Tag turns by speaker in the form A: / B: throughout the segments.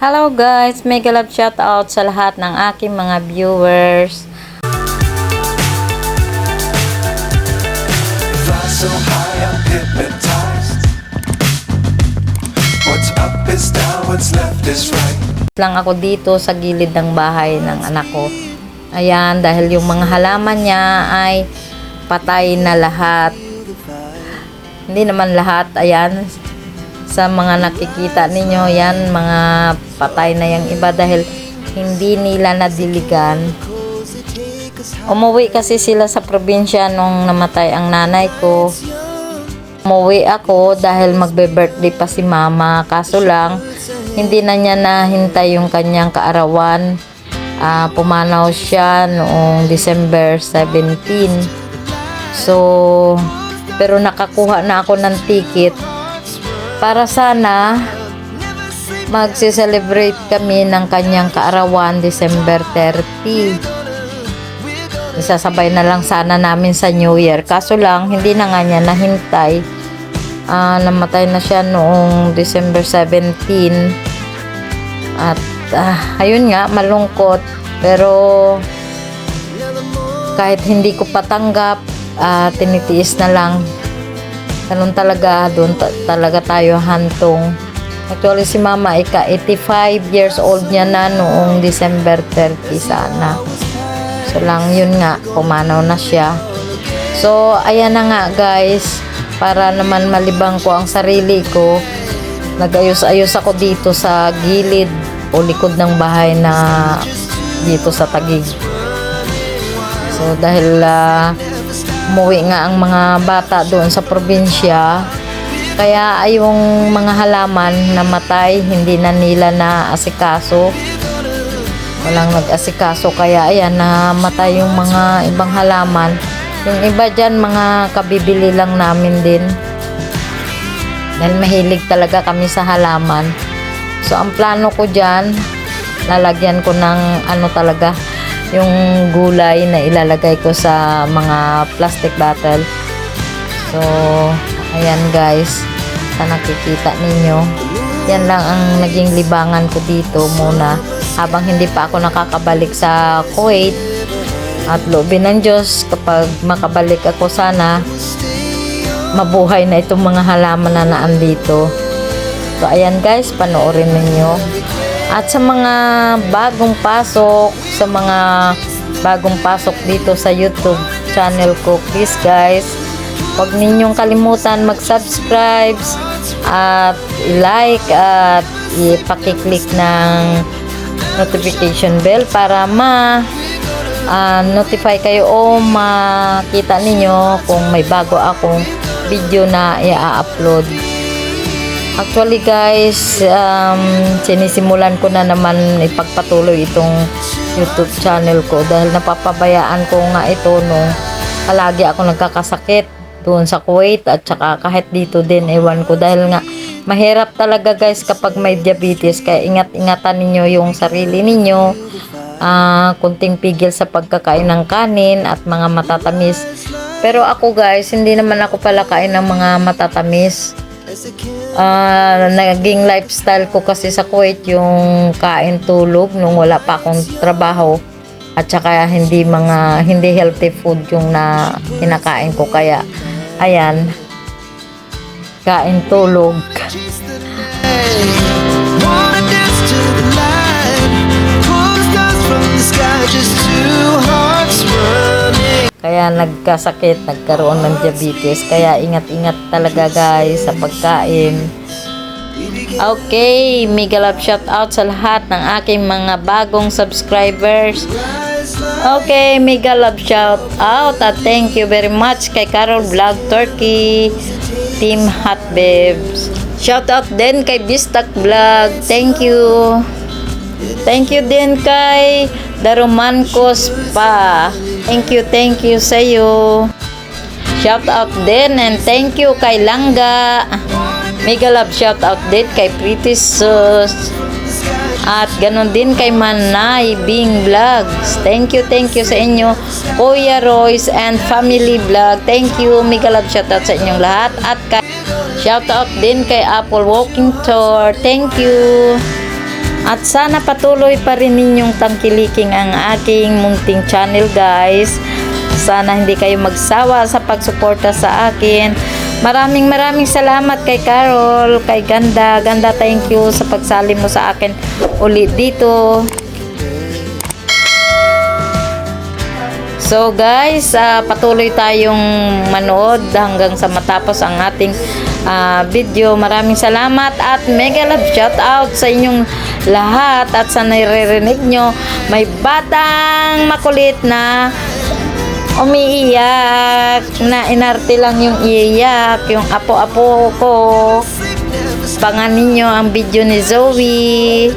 A: Hello guys, mega love shout out sa lahat ng aking mga viewers.
B: So high, I'm hypnotized. What's up is down, what's left is right.
A: Lang ako dito sa gilid ng bahay ng anak ko. Ayan, dahil yung mga halaman niya ay patay na lahat. Hindi naman lahat, ayan. Sa mga nakikita ninyo, yan, mga patay na yung iba dahil hindi nila nadiligan. Umuwi kasi sila sa probinsya nung namatay ang nanay ko. Umuwi ako dahil magbe-birthday pa si mama. Kaso lang, hindi na niya nahintay yung kanyang kaarawan. Ah, pumanaw siya noong December 17. So, pero nakakuha na ako ng ticket para sana magse-celebrate kami ng kanyang kaarawan December 30. Isasabay na lang sana namin sa New Year. Kaso lang, hindi na nga niya nahintay. Ah, namatay na siya noong December 17. At ah, ayun nga, malungkot. Pero kahit hindi ko patanggap, ah, tinitiis na lang. Ganun talaga, doon ta- talaga tayo hantong. Actually, si mama, ika 85 years old niya na noong December 30 sana. So lang yun nga, pumanaw na siya. So, ayan na nga guys, para naman malibang ko ang sarili ko, nagayos-ayos ako dito sa gilid o likod ng bahay na dito sa Tagig. So, dahil ah, umuwi nga ang mga bata doon sa probinsya, kaya ay yung mga halaman namatay, hindi na nila na asikaso. Walang nag-asikaso, kaya ayan, namatay yung mga ibang halaman. Yung iba dyan, mga kabibili lang namin din. Dahil mahilig talaga kami sa halaman. So, ang plano ko dyan, lalagyan ko ng ano talaga, yung gulay na ilalagay ko sa mga plastic bottle. So, ayan guys, sa nakikita ninyo. Yan lang ang naging libangan ko dito muna habang hindi pa ako nakakabalik sa Kuwait at loobin ng Diyos kapag makabalik ako sana mabuhay na itong mga halaman na naandito. So, ayan guys, panoorin ninyo. At sa mga bagong pasok, sa mga bagong pasok dito sa YouTube channel ko, please guys, huwag ninyong kalimutan mag-subscribe at i-like at i-pakiclick ng notification bell para ma ah, notify kayo o makita ninyo kung may bago akong video na i-upload. Actually guys, um, sinisimulan ko na naman ipagpatuloy itong YouTube channel ko dahil napapabayaan ko nga ito nung palagi ako nagkakasakit doon sa Kuwait at saka kahit dito din ewan ko. Dahil nga mahirap talaga guys kapag may diabetes. Kaya ingat-ingatan ninyo yung sarili ninyo. Ah kunting pigil sa pagkakain ng kanin at mga matatamis. Pero ako guys hindi naman ako pala kain ng mga matatamis Ah, naging lifestyle ko kasi sa Kuwait yung kain tulog nung wala pa akong trabaho. At saka hindi mga hindi healthy food yung na kinakain ko. Kaya ayan. Kain tulog.
B: Just two hearts running.
A: Kaya nagkasakit nagkaroon ng diabetes kaya ingat-ingat talaga guys sa pagkain Okay, mega love shout out sa lahat ng aking mga bagong subscribers. Okay, mega love shout out at thank you very much kay Carol Vlog Turkey, Team Hot Babes. Shout out din kay Bistak Vlog. Thank you. Thank you din kay Darumancos pa. Thank you, thank you sa iyo. Shout out din and thank you kay Langga. Mega love shout out din kay Pretty Sus. At ganon din kay Manay Bing Vlogs. Thank you, thank you sa inyo. Kuya Royce and Family Vlog. Thank you. Mega love shout out sa inyong lahat. At kay shout out din kay Apple Walking Tour. Thank you. At sana patuloy pa rin ninyong tangkiliking ang aking munting channel guys. Sana hindi kayo magsawa sa pagsuporta sa akin. Maraming maraming salamat kay Carol, kay Ganda. Ganda, thank you sa pagsali mo sa akin ulit dito. So guys, ah, patuloy tayong manood hanggang sa matapos ang ating ah, video. Maraming salamat at mega love shout out sa inyong lahat at sa naririnig nyo. May batang makulit na umiiyak na inarte lang yung iiyak yung apo-apo ko pangan ninyo ang video ni Zoe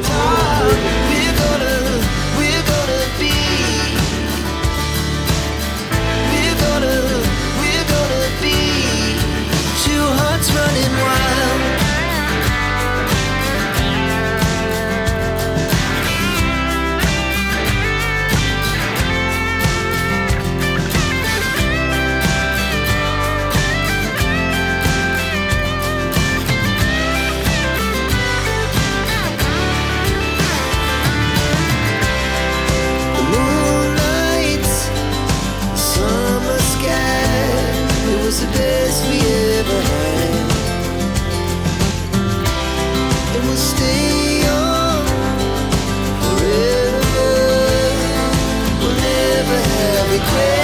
B: request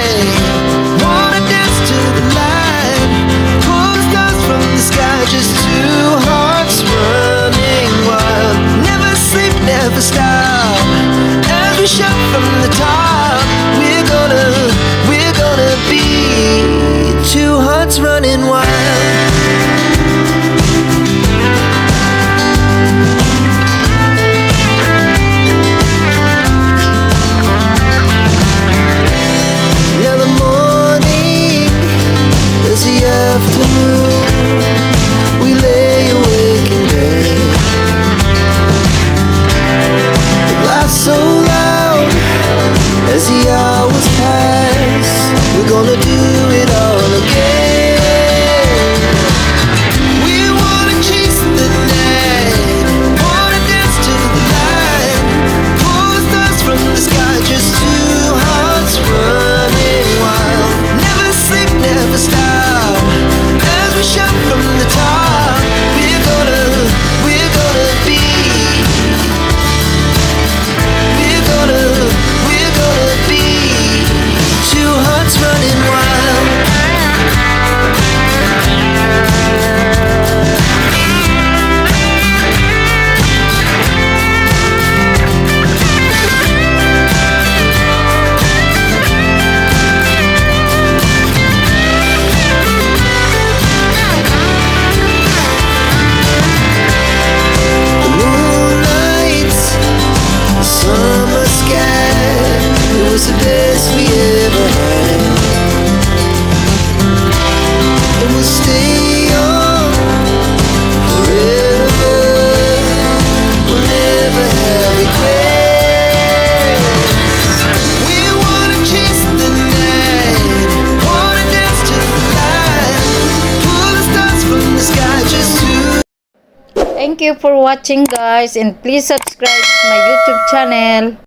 A: Thank you for watching guys and please subscribe to my YouTube channel.